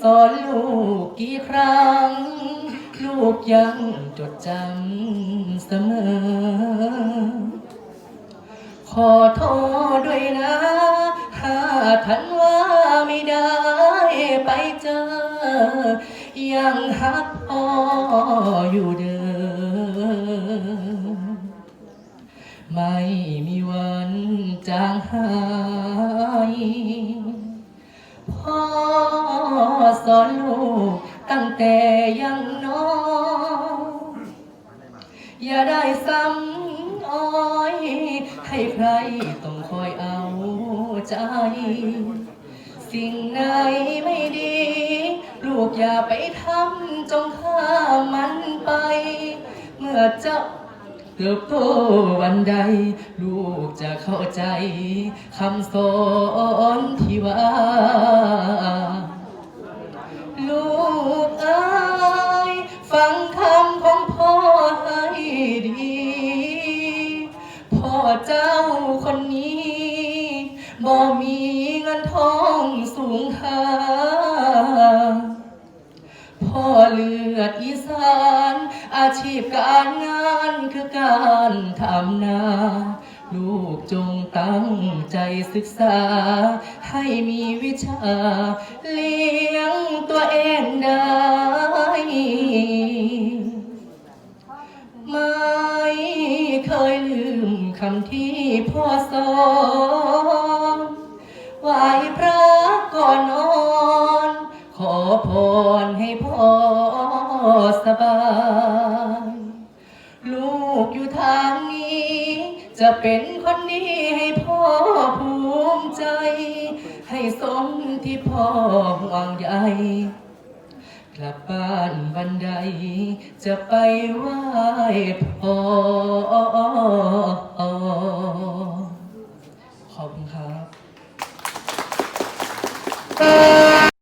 สอนลูกกี่ครั้ง ลูกยังจดจำเสมอ ขอโทษด้วยนะหากทันว่าไม่ได้ไปเจอ ยังฮักพ่ออยู่เดิมไม่มีวันจางหาย อนลูกตั้งแต่ยังน้อย อย่าได้ซ้ำอ้อย ให้ใครต้องคอยเอาใจ สิ่งไหนไม่ดี ลูกอย่าไปทำจงข้ามมันไป เมื่อเจ้าเติบโตวันใด ลูกจะเข้าใจคำสอนที่ว่า บ่มีเงินทองสูงค่าพ่อเลือดอีสาน อาชีพการงานคือการทำนา ลูกจงตั้งใจศึกษา ให้มีวิชา เลี้ยงตัวเองได้ ไม่เคยลืมคำที่พ่อสอน พรให้พ่อสบาย ลูกอยู่ทางนี้ จะเป็นคนดีให้พ่อภูมิใจ ให้สมที่พ่อหวังใยกลับบ้านวันใด จะไปไหว้พ่อขอบคุณครับ